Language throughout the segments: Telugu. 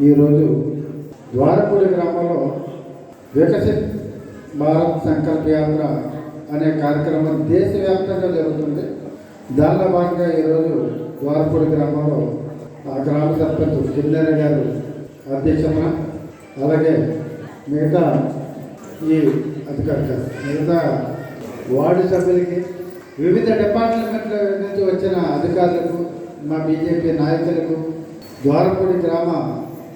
ఈరోజు ద్వారపూడి గ్రామంలో వికసిత్ భారత్ సంకల్ప యాత్ర అనే కార్యక్రమం దేశవ్యాప్తంగా జరుగుతుంది. దానిలో భాగంగా ఈరోజు ద్వారపూడి గ్రామంలో ఆ గ్రామ సర్పంచ్ కిన్నెర గారు అధ్యక్షన అలాగే మిగతా ఈ అధికారులు మిగతా వార్డు సభ్యులకి వివిధ డిపార్ట్మెంట్ల నుంచి వచ్చిన అధికారులకు మా బీజేపీ నాయకులకు ద్వారపూడి గ్రామ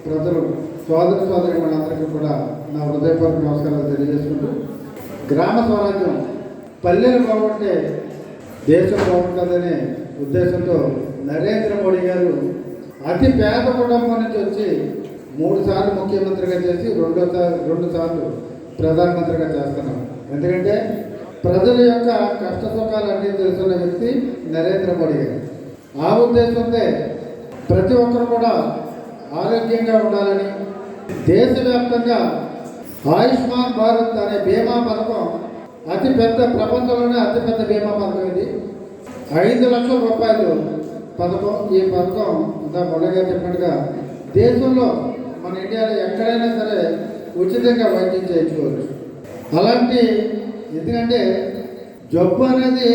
ప్రజలు సోదర సోదరి మనందరికీ కూడా నా హృదయపూర్వక నమస్కారాలు తెలియజేసుకుంటూ గ్రామ స్వరాజ్యం పల్లెలు బాగుంటే దేశం బాగుంటుందనే ఉద్దేశంతో నరేంద్ర మోడీ గారు అతి పేద కుటుంబం నుంచి వచ్చి మూడు సార్లు ముఖ్యమంత్రిగా చేసి రెండో రెండు సార్లు ప్రధానమంత్రిగా చేస్తున్నాం ఎందుకంటే ప్రజల యొక్క కష్ట సుఖాలన్నీ తెలుసున్న వ్యక్తి నరేంద్ర మోడీ గారు. ఆ ఉద్దేశంతో ప్రతి ఒక్కరు కూడా ఆరోగ్యంగా ఉండాలని దేశవ్యాప్తంగా ఆయుష్మాన్ భారత్ అనే బీమా పథకం అతిపెద్ద ప్రపంచంలోనే అతిపెద్ద బీమా పథకం ఇది. ఐదు లక్షల రూపాయలు పథకం. ఈ పథకం ఇంత మొదలుగా చెప్పినట్టుగా దేశంలో మన ఇండియాలో ఎక్కడైనా సరే ఉచితంగా వైద్యం చేయించుకోవచ్చు. అలాంటి ఎందుకంటే జబ్బు అనేది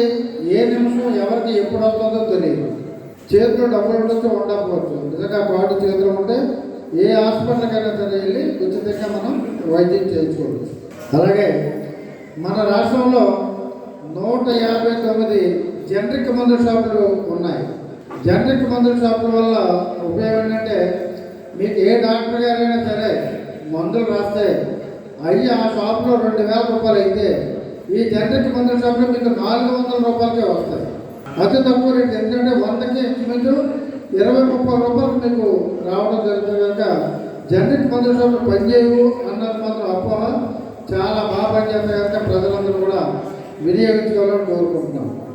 ఏ నిమిషం ఎవరికి ఎప్పుడు వస్తుందో తెలియదు. చేతిలో డబ్బులు ఉండొచ్చు ఉండకపోవచ్చు. నిజంగా కార్డు చేతిలో ఉంటే ఏ హాస్పిటల్కైనా సరే వెళ్ళి ఉచితంగా మనం వైద్యం చేయించుకోవచ్చు. అలాగే మన రాష్ట్రంలో నూట యాభై తొమ్మిది జనరిక్ మందుల షాపులు ఉన్నాయి. జనరిక్ మందుల షాపుల వల్ల ఉపయోగం ఏంటంటే మీకు ఏ డాక్టర్ గారైనా సరే మందులు రాస్తే అవి ఆ షాప్లో రెండు వేల రూపాయలు అయితే ఈ జనరిక్ మందుల షాప్లో మీకు నాలుగు వందల రూపాయలకే వస్తాయి. అతి తక్కువ రేటు ఎందుకంటే వందకి ఇంచుమించు ఇరవై ముప్పై రూపాయలు మీకు రావడం జరుగుతుంది కనుక జనరిక్ మందుల పనిచేయవు అన్నది మాత్రం అపోహ. చాలా బాగా పనిచేస్తాయి కనుక ప్రజలందరూ కూడా వినియోగించుకోవాలని కోరుకుంటున్నాం.